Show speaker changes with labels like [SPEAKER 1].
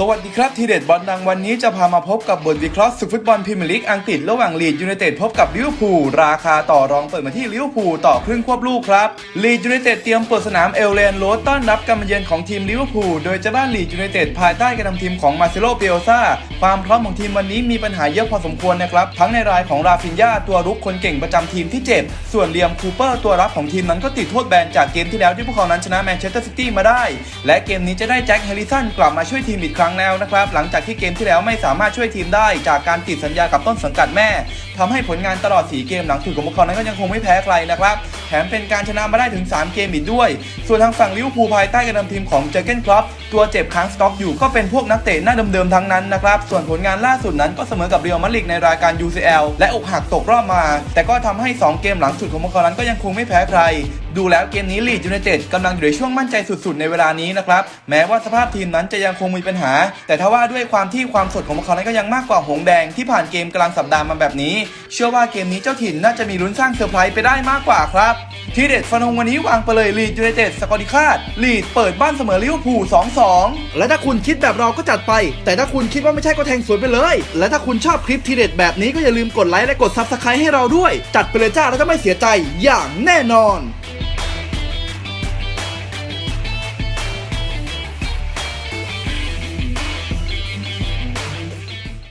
[SPEAKER 1] สวัสดีครับทีเด็ดบอลดังวันนี้จะพามาพบกับบทวิเคราะห์สุดฟุตบอลพรีเมียร์ลีกอังกฤษระหว่างลีดยูไนเต็ดพบกับลิเวอร์พูลราคาต่อรองเปิดมาที่ลิเวอร์พูลต่อครึ่งควบลูกครับลีดยูไนเต็ดเตรียมเปิดสนามเอลเลนโรดต้อนรับการมาเยือนของทีมลิเวอร์พูลโดยเจะบ้านลีดยูไนเต็ดภายใต้การนำทีมของมาเซโลเปียซาความพร้อมของทีมวันนี้มีปัญหาเยอะพอสมควรนะครับทั้งในรายของราฟินญาตัวรุกคนเก่งประจำทีมที่เจ็บส่วนเลียมคูเปอร์ตัวรับของทีมนั้นก็ติดโทษแบนจากเกมที่แล้วที่พวกเขานั้นชนะแมนเชสเตอร์ซิตี้มาได้ และเกมนี้จะได้แจ็คแฮร์ริสันกลับมาช่วยทีมอีกครั้งังแล้วนะครับ หลังจากที่เกมที่แล้วไม่สามารถช่วยทีมได้ จากการติดสัญญากับต้นสังกัดแม่ทำให้ผลงานตลอด 4 เกมหลังถือของพวกเขานั้นก็ยังคงไม่แพ้ใครนะครับ แถมเป็นการชนะมาได้ถึง 3 เกมอีกด้วย ส่วนทางฝั่งลิเวอร์พูลภายใต้การนำทีมของเจอเกนครอปตัวเจ็บค้างสต็อกอยู่ก็เป็นพวกนักเตะหน้าเดิมๆทั้งนั้นนะครับส่วนผลงานล่าสุดนั้นก็เสมอกับเรอัลมาดริดในรายการ UCL และอกหักตกรอบมา แต่ก็ทำให้ 2 เกมหลังสุดของพวกเขานั้นก็ยังคงไม่แพ้ใคร ดูแล้วเกมนี้ลีดยูไนเต็ดกำลังอยู่ในช่วงมั่นใจสุดๆ ในเวลานี้นะครับแม้ว่าสภาพทีมนั้นจะยังคงมีปัญหา แต่ถ้าว่าด้วยความที่ความสดของพวกเขานั้นก็ยังมากกว่าหงแดงที่ผ่านเกมกลางสัปดาห์มาแบบนี้ เชื่อว่าเกมนี้เจ้าถิ่นน่าจะมีลุ้นสร้างเซอร์ไพรส์ไปได้มากกว่าครับทีเด็ดฟันธงวันนี้วางไปเลยลีดยูไนเต็ดสกอร์ดิคาดลีดเปิดบ้านเสมอลิเวอร์พูล2-2
[SPEAKER 2] และถ้าคุณคิดแบบเราก็จัดไป แต่ถ้าคุณคิดว่าไม่ใช่ก็แทงสวนไปเลย และถ้าคุณชอบคลิปทีเด็ดแบบนี้ก็อย่าลืมกดไลค์และกดซับสไครต์ให้เราด้วย จัดไปเลยจ้าแล้วจะไม่เสียใจอย่างแน่นอน